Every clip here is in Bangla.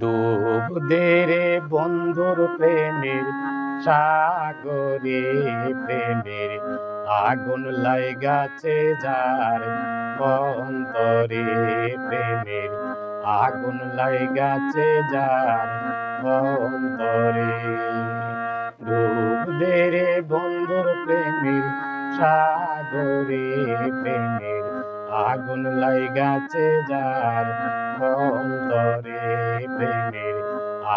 ডুব রে বন্ধুর প্রেমের, সাগরে প্রেমের আগুন লাইগাছে যার অন্তরে প্রেমের আগুন লাইগাছে যার অন্তরে। ডুব রে বন্ধুর প্রেমের, সাগরে প্রেমের আগুন লাইগাছে যার অন্তরে।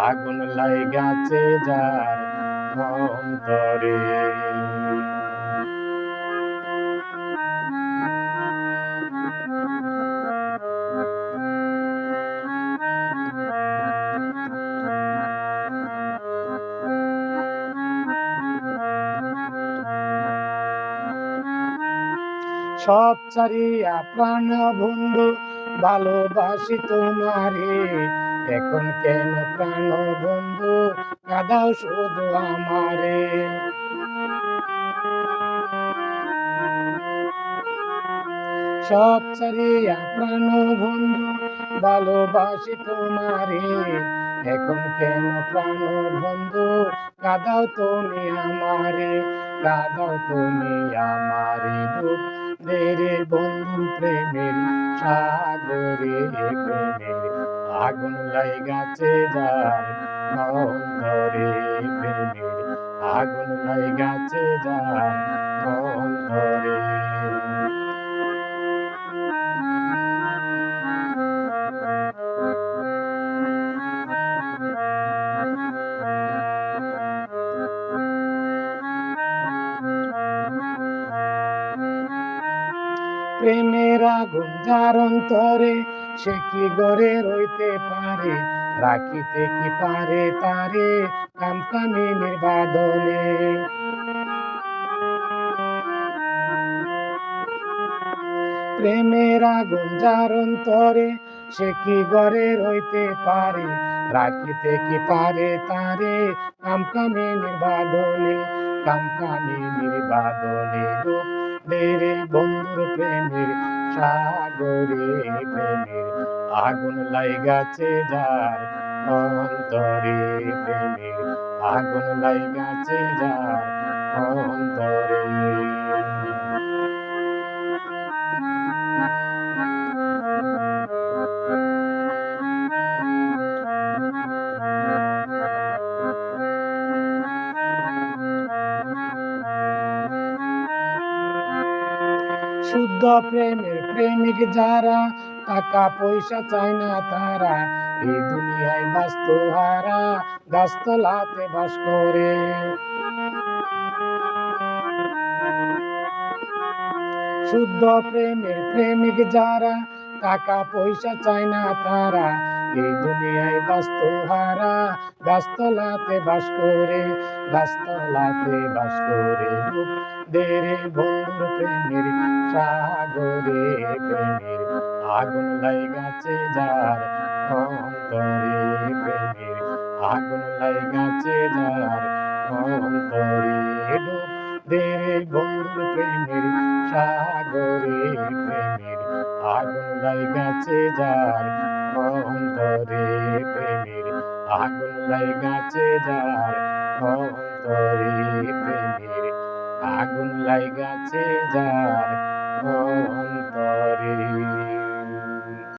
আগুন লাইগাছে যার অন্তরে। সব ছাড়িয়া প্রাণ বন্ধু ভালোবাসি তোমারে। এখন কেন প্রাণ বন্ধু কাদাও শুধু আমারে। সব ছাড়িয়া প্রাণ বন্ধু, ভালোবাসি তোমারে। এখন কেন প্রাণ বন্ধু কাদাও তুমি আমারে। কাদাও তুমি আমারে বন্ধু, প্রেমের সাগরে, প্রেমের আগুন লাইগাছে যার অন্তরে প্রেমের। আগুন লাইগাছে যার প্রেমের আগুন যার অন্তরে, সে কি গড়ে রইতে পারে? রাখিতে কি পারে তারে? কামকামি নির্বাদনে। প্রেমের আগুন যার অন্তরে, সে কি গড়ে রইতে পারে? রাখিতে কি পারে তারে? কামকামি নির্বাদনে কামকামি নির্বাদনে। রূপ রে বন্ধুর প্রেমের সাগরে প্রেমের আগুন লাইগাছে যার অন্তরে প্রেমের আগুন লাইগাছে যার শুদ্ধ প্রেমের প্রেমিক যারা, টাকা পয়সা চায় না তারা। এই দুনিয়ায় বাস্ত হারা, গাছতলাতে বাস করে। শুদ্ধ প্রেমের প্রেমিক যারা টাকা পয়সা চায় না তারা। এই দুনিয়ায় বাস্ত হারা গাছতলাতে বাস করে গাছতলাতে বাস করে দেরে বন্ধুর প্রেমের সাগরে, প্রেমের আগুন লাইগাছে যার অন্তরে, প্রেমের আগুন লাইগাছে যার অন্তরে। দেরে বন্ধুর প্রেমের সাগরে আগুন লাইগাছে যার অন্তরে প্রেমের আগুন লাইগাছে যার অন্তরে প্রেমের আগুন লাইগাছে যার।